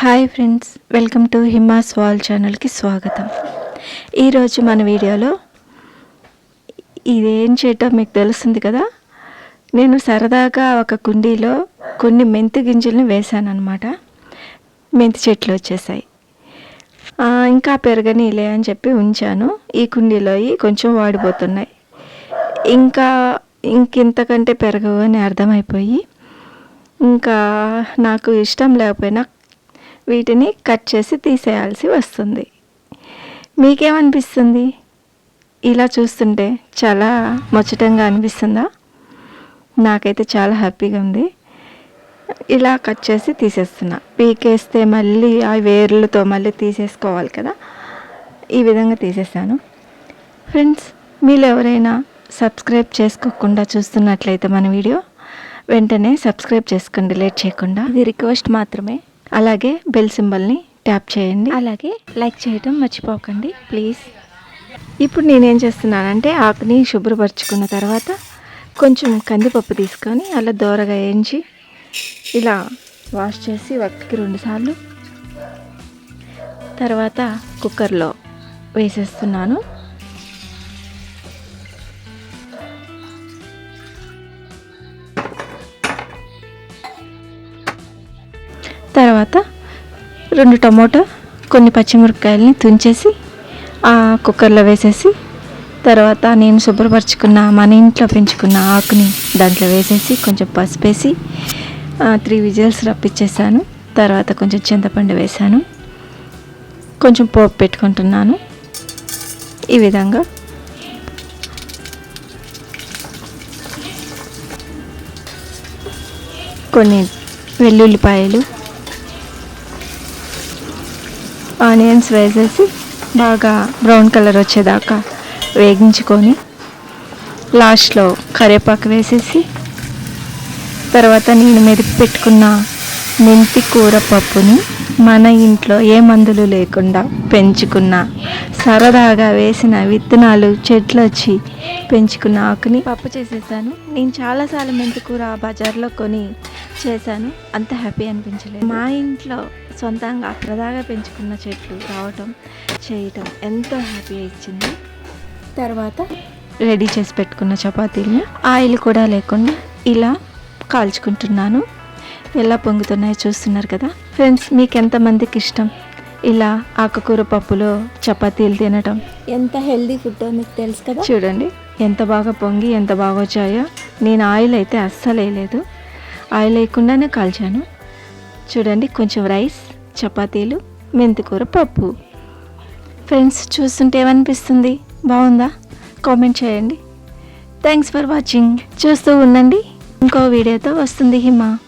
Hi friends welcome to Himas wall ఛానల్కి స్వాగతం. ఈరోజు మన వీడియోలో ఇదేం చేయటో మీకు తెలుస్తుంది కదా? నేను సరదాగా ఒక కుండీలో కొన్ని మెంతి గింజల్ని వేశాను అనమాట మెంతి చెట్లు వచ్చేసాయి. ఇంకా ఇంకా ఇలే అని చెప్పి ఉంచాను. ఈ కుండీలో కొంచెం వాడిపోతున్నాయి. ఇంకా ఇంకింతకంటే పెరగవు అని అర్థమైపోయి ఇంకా నాకు ఇష్టం లేకపోయినా వీటిని కట్ చేసి తీసేయాల్సి వస్తుంది. మీకేమనిపిస్తుంది? ఇలా చూస్తుంటే చాలా ముచ్చటంగా అనిపిస్తుందా? నాకైతే చాలా హ్యాపీగా ఉంది. ఇలా కట్ చేసి తీసేస్తున్నా. పీకేస్తే మళ్ళీ ఆ వేర్లతో మళ్ళీ తీసేసుకోవాలి కదా? ఈ విధంగా తీసేసాను. ఫ్రెండ్స్ మీరు ఎవరైనా సబ్స్క్రైబ్ చేసుకోకుండా చూస్తున్నట్లయితే మన వీడియో వెంటనే సబ్స్క్రైబ్ చేసుకోండి లేట్ చేయకుండా. ఇది రిక్వెస్ట్ మాత్రమే. అలాగే బెల్ సింబల్ని ట్యాప్ చేయండి. అలాగే లైక్ చేయడం మర్చిపోకండి ప్లీజ్. ఇప్పుడు నేనేం చేస్తున్నానంటే ఆకుని శుభ్రపరచుకున్న తర్వాత కొంచెం కందిపప్పు తీసుకొని అలా దోరగా వేయించి ఇలా వాష్ చేసి ఒకటికి రెండు సార్లు తర్వాత కుక్కర్లో వేసేస్తున్నాను. తర్వాత రెండు టమోటా కొన్ని పచ్చిమిరపకాయలని తుంచేసి ఆ కుక్కర్లో వేసేసి తర్వాత నేను శుభ్రపరచుకున్న మన ఇంట్లో పెంచుకున్న ఆకుని దాంట్లో వేసేసి కొంచెం పసుపు వేసి త్రీ విజిల్స్ రప్పించేసాను తర్వాత కొంచెం చింతపండు వేసాను. కొంచెం పోపు పెట్టుకుంటున్నాను. ఈ విధంగా. కొన్ని వెల్లుల్లిపాయలు ఆనియన్స్ వేసేసి బాగా బ్రౌన్ కలర్ వచ్చేదాకా వేగించుకొని లాస్ట్లో కరివేపాకు వేసేసి తర్వాత నేను మెదిపి పెట్టుకున్న మెంతి కూర పప్పుని మన ఇంట్లో ఏ మందులు లేకుండా పెంచుకున్న సరదాగా వేసిన విత్తనాలు చెట్లు వచ్చి పెంచుకున్న ఆకుని పప్పు చేసేసాను. నేను చాలాసార్లు మెంతి కూర బజార్లో కొని చేశాను. అంత హ్యాపీ అనిపించలేదు. మా ఇంట్లో సొంతంగా ప్రదాగా పెంచుకున్న చెట్లు రావటం చేయటం ఎంతో హ్యాపీ ఇచ్చింది. తర్వాత రెడీ చేసి పెట్టుకున్న చపాతీల్ని ఆయిల్ కూడా లేకుండా ఇలా కాల్చుకుంటున్నాను. ఎలా పొంగుతున్నాయో చూస్తున్నారు కదా. ఫ్రెండ్స్ మీకు ఎంతమందికి ఇష్టం? ఇలా ఆకుకూర పప్పులో చపాతీలు తినటం. ఎంత హెల్దీ ఫుడ్ మీకు తెలుసు కదా? చూడండి ఎంత బాగా పొంగి ఎంత బాగా వచ్చాయో. నేను ఆయిల్ అయితే అస్సలు వేయలేదు. ఆయిల్ వేయకుండానే కాల్చాను. చూడండి కొంచెం రైస్ చపాతీలు మెంతికూర పప్పు. ఫ్రెండ్స్ చూస్తుంటే ఏమనిపిస్తుంది? బాగుందా? కామెంట్ చేయండి. థ్యాంక్స్ ఫర్ వాచింగ్ చూస్తూ ఉండండి. ఇంకో వీడియోతో వస్తుంది హిమ.